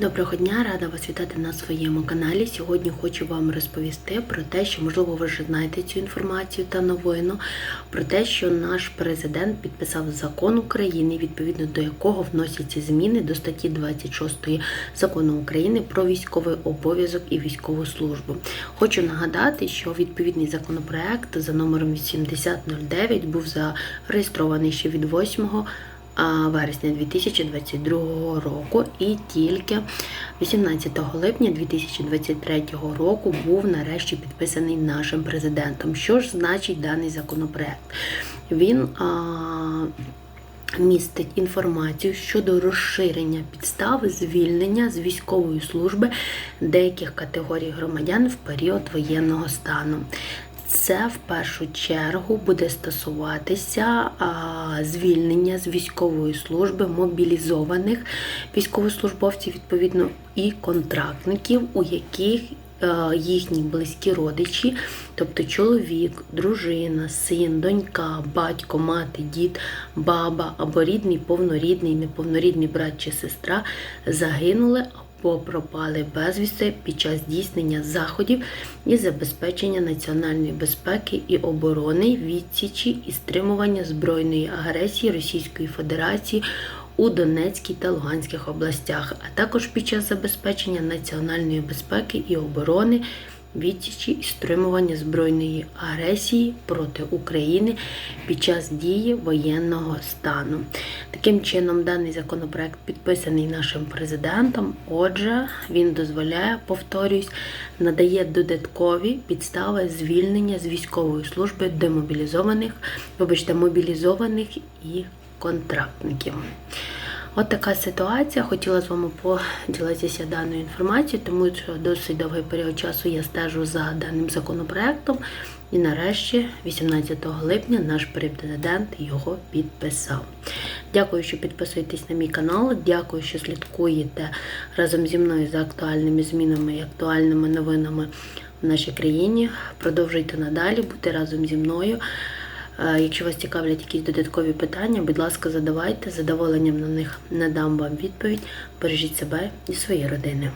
Доброго дня, рада вас вітати на своєму каналі. Сьогодні хочу вам розповісти про те, що можливо ви вже знаєте цю інформацію та новину, про те, що наш президент підписав закон України, відповідно до якого вносяться зміни до статті 26 закону України про військовий обов'язок і військову службу. Хочу нагадати, що відповідний законопроект за номером 8009 був зареєстрований ще від 8 а, вересня 2022 року, і тільки 18 липня 2023 року був нарешті підписаний нашим президентом. Що ж значить даний законопроект? Він а, містить інформацію щодо розширення підстави звільнення з військової служби деяких категорій громадян в період воєнного стану. Це в першу чергу буде стосуватися звільнення з військової служби мобілізованих військовослужбовців, відповідно, і контрактників, у яких е, їхні близькі родичі, тобто чоловік, дружина, син, донька, батько, мати, дід, баба або рідний, повнорідний, неповнорідний брат чи сестра загинули або пропали безвісти під час здійснення заходів із забезпечення національної безпеки і оборони, відсічі і стримування збройної агресії Російської Федерації у Донецькій та Луганських областях, а також під час забезпечення національної безпеки і оборони. Відсічі і стримування збройної агресії проти України під час дії воєнного стану. Таким чином, даний законопроект підписаний нашим президентом. Отже, він дозволяє, повторюсь, надає додаткові підстави звільнення з військової служби демобілізованих, вибачте, мобілізованих і контрактників. От така ситуація. Хотіла з вами поділитися даною інформацією, тому що досить довгий період часу я стежу за даним законопроектом. І нарешті, 18 липня, наш президент його підписав. Дякую, що підписуєтесь на мій канал. Дякую, що слідкуєте разом зі мною за актуальними змінами і актуальними новинами в нашій країні. Продовжуйте надалі бути разом зі мною. Якщо вас цікавлять якісь додаткові питання, будь ласка, задавайте. Задоволенням на них надам вам відповідь. Бережіть себе і свої родини.